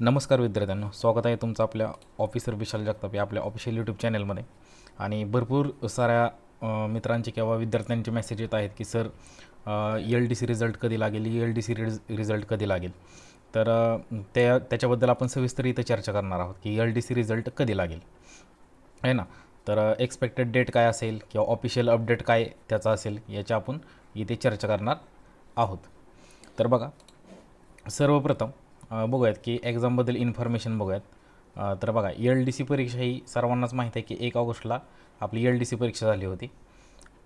नमस्कार विद्यार्थ्यांनो स्वागत आहे तुमचं आपल्या ऑफिसर विशाल जगताप या आपल्या ऑफिशियल यूट्यूब चॅनलमध्ये आणि भरपूर साऱ्या मित्रांचे किंवा विद्यार्थ्यांचे मेसेज येत आहेत की sir L D C result कधी लागेल? एल डी सी रिज रिझल्ट कधी लागेल? तर त्या त्याच्याबद्दल आपण सविस्तर इथं चर्चा करणार आहोत की एल डी सी रिझल्ट कधी लागेल? आहे ना? तर एक्सपेक्टेड डेट काय असेल किंवा ऑफिशियल अपडेट काय त्याचा असेल याच्या आपण इथे चर्चा करणार आहोत. तर बघा सर्वप्रथम बघूयात की एक्झामबद्दल इन्फॉर्मेशन बघूयात. तर बघा एल डी सी परीक्षा ही सर्वांनाच माहीत आहे की एक ऑगस्टला आपली एल डी सी परीक्षा झाली होती.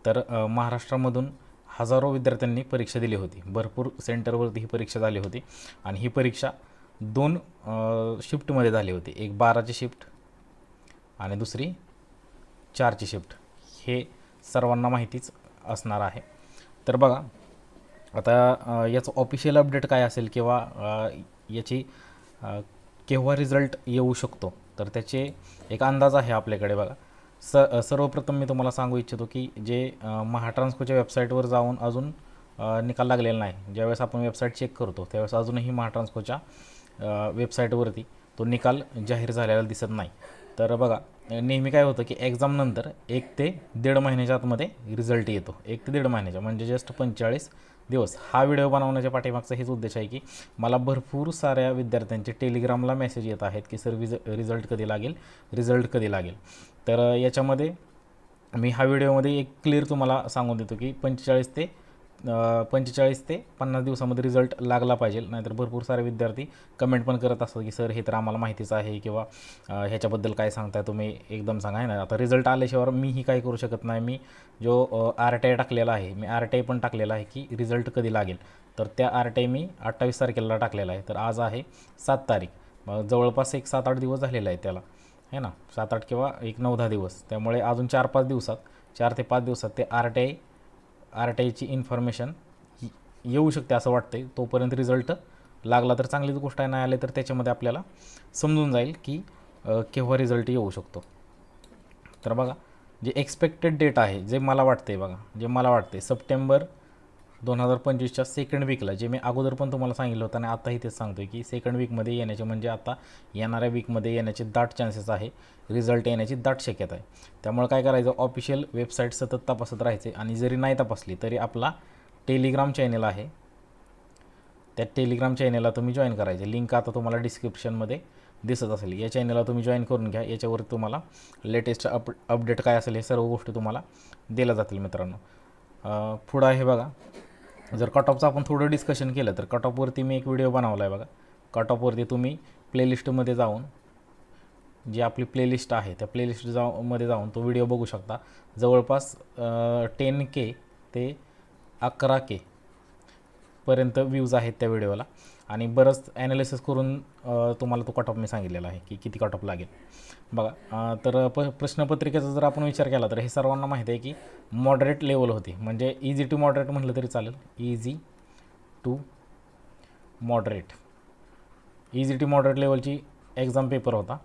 तर महाराष्ट्रामधून हजारो विद्यार्थ्यांनी परीक्षा दिली होती. भरपूर सेंटरवरती ही परीक्षा झाली होती. आणि ही परीक्षा दोन शिफ्टमध्ये झाली होती. एक बाराची शिफ्ट आणि दुसरी चारची शिफ्ट हे सर्वांना माहितीच असणार आहे. तर बघा आता याचं ऑफिशियल अपडेट काय असेल किंवा याची केव्हा रिझल्ट येऊ शकतो? तर त्याचे एक अंदाज आहे आपल्याकडे बघा. स सर्वप्रथम मी तुम्हाला सांगू इच्छितो की जे महाट्रान्सकोच्या वेबसाईटवर जाऊन अजून निकाल लागलेला नाही. ज्यावेळेस आपण वेबसाईट चेक करतो त्यावेळेस अजूनही महाट्रान्सकोच्या वेबसाईटवरती तो निकाल जाहीर झालेला दिसत नाही. तर बघा नेहमी काय होतं की एक्झामनंतर एक ते दीड महिन्याच्या आतमध्ये रिझल्ट येतो. एक ते दीड महिन्याच्या म्हणजे जस्ट पंचेचाळीस दिवस. हा व्हिडिओ बनवण्याच्या पाठीमागचा हेच उद्देश आहे की मला भरपूर साऱ्या विद्यार्थ्यांचे टेलिग्रामला मेसेज येत आहेत की सर विज रिझल्ट कधी लागेल? रिझल्ट कधी लागेल? तर याच्यामध्ये मी हा व्हिडिओमध्ये एक क्लिअर तुम्हाला सांगून देतो की पंचेचाळीस ते पंचेचाळीस ते पन्नास दिवसामध्ये रिझल्ट लागला पाहिजे. नाहीतर भरपूर सारे विद्यार्थी कमेंट पण करत असतात की सर हे तर आम्हाला माहितीच आहे किंवा ह्याच्याबद्दल काय सांगताय तुम्ही? एकदम सांगा. आहे ना आता रिझल्ट आल्याशिवाय मीही काही करू शकत नाही. मी जो आर टी आय टाकलेला आहे मी आर टी आय पण टाकलेला आहे की रिझल्ट कधी लागेल? तर त्या आर टी आय मी अठ्ठावीस तारखेला टाकलेला आहे. तर आज आहे सात तारीख. मग जवळपास एक सात आठ दिवस झालेला आहे त्याला. आहे ना? सात आठ किंवा एक नऊ दहा दिवस. त्यामुळे अजून चार पाच दिवसात चार ते पाच दिवसात ते R T I R T आयची इन्फॉर्मेशन येऊ शकते असं वाटतंय. तोपर्यंत रिझल्ट लागला तर चांगलीच गोष्ट आहे नाही आले तर त्याच्यामध्ये आपल्याला समजून जाईल की केव्हा रिझल्ट येऊ शकतो. तर बघा जे एक्सपेक्टेड डेट आहे जे मला वाटते बघा जे मला वाटते सप्टेंबर दोन हजार पंचवीसच्या सेकंड वीकला जे मी अगोदर पण तुम्हाला सांगितलं होतं आणि आताही तेच सांगतो की सेकंड वीकमध्ये येण्याचे म्हणजे आता येणाऱ्या वीकमध्ये येण्याचे दाट चान्सेस आहे रिझल्ट येण्याची दाट शक्यता आहे. त्यामुळे काय करायचं ऑफिशियल वेबसाईट सतत तपासत राहायचे आणि जरी नाही तपासली तरी आपला टेलिग्राम चॅनेल आहे. त्या टेलिग्राम चॅनेलला तुम्ही जॉईन करायचे. लिंक आता तुम्हाला डिस्क्रिप्शनमध्ये दिसत असेल. या चॅनलला तुम्ही जॉईन करून घ्या. याच्यावर तुम्हाला लेटेस्ट अप अपडेट काय असेल हे सर्व गोष्टी तुम्हाला दिल्या जातील मित्रांनो. पुढं आहे बघा. जर कट ऑफचं आपण थोडं डिस्कशन केलं तर कट ऑफवरती मी एक व्हिडिओ बनवला आहे बघा कट ऑफवरती तुम्ही प्लेलिस्टमध्ये जाऊन जी आपली प्लेलिस्ट आहे त्या प्लेलिस्ट जाऊ मध्ये जाऊन तो व्हिडिओ बघू शकता. जवळपास टेन के ते अकरा के पर्यंत व्ह्यूज आहेत त्या व्हिडिओला आणि बरंच ॲनालिसिस करून तुम्हाला तो कट ऑफ मी सांगितलेला आहे की किती कट ऑफ लागेल. बघा तर प प्रश्नपत्रिकेचा जर आपण विचार केला तर हे सर्वांना माहिती आहे की मॉडरेट लेवल होती. म्हणजे इझी टू मॉडरेट म्हटलं तरी चालेल. Easy to moderate easy to moderate लेवलची exam paper होता.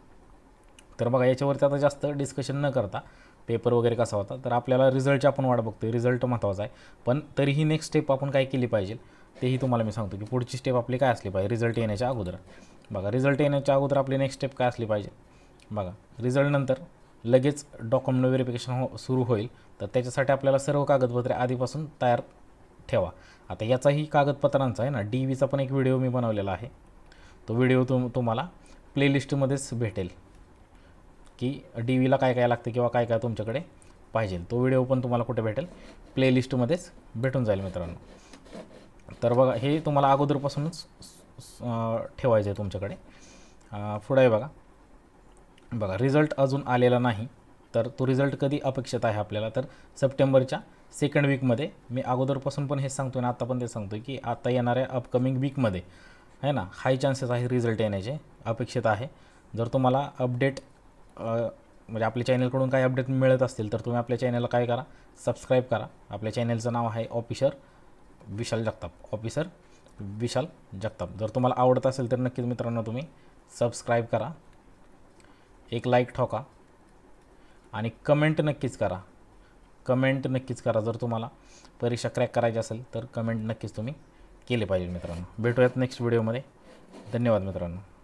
तर बघा याच्यावरती आता जास्त डिस्कशन न करता पेपर वगैरे कसा होता तर आपल्याला रिझल्टची आपण वाट बघतोय. रिझल्ट महत्त्वाचा आहे. पण तरीही नेक्स्ट स्टेप आपण काय केली पाहिजे? तेही तुम्हाला मी सांगतो की पुढची स्टेप आपली काय असली पाहिजे? रिझल्ट येण्याच्या अगोदर. बघा रिझल्ट येण्याच्या अगोदर आपली नेक्स्ट स्टेप काय असली पाहिजे? बघा रिझल्टनंतर लगेच डॉक्युमेंट व्हेरिफिकेशन हो सुरू होईल. तर त्याच्यासाठी आपल्याला सर्व कागदपत्रे आधीपासून तयार ठेवा. आता याचाही कागदपत्रांचा आहे ना डी व्हीचा पण एक व्हिडिओ मी बनवलेला आहे. तो व्हिडिओ तुम तुम्हाला प्लेलिस्टमध्येच भेटेल. की डी व्हीला काय काय लागतं किंवा काय काय तुमच्याकडे पाहिजे तो व्हिडिओ पण तुम्हाला कुठे भेटेल? प्लेलिस्टमध्येच भेटून जाईल मित्रांनो. तर बघा हे तुम्हाला अगोदरपासूनच ठेवायचं आहे तुमच्याकडे. पुढं आहे बघा. बघा रिझल्ट अजून आलेला नाही. तर तो रिझल्ट कधी अपेक्षित आहे आपल्याला? तर सप्टेंबरच्या सेकंड वीकमध्ये मी अगोदरपासून पण हे सांगतो आणि आता पण ते सांगतो की आता येणाऱ्या अपकमिंग वीकमध्ये आहे ना हाय चान्सेस आहे रिझल्ट येण्याचे अपेक्षित आहे. जर तुम्हाला अपडेट म्हणजे आपल्या चॅनलकडून काही अपडेट मिळत असतील तर तुम्ही आपल्या चॅनलला काय करा? सबस्क्राईब करा. आपल्या चॅनलचं नाव आहे ऑफिशर विशाल जगताप. ऑफिसर विशाल जगताप. जर तुम्हाला आवडत असेल तर नक्कीच मित्रांनो तुम्ही सबस्क्राईब करा. एक लाईक ठोका. आणि कमेंट नक्कीच करा. कमेंट नक्कीच करा जर तुम्हाला परीक्षा क्रॅक करायची असेल तर कमेंट नक्कीच तुम्ही केले पाहिजे मित्रांनो. भेटूयात नेक्स्ट व्हिडिओमध्ये धन्यवाद मित्रांनो.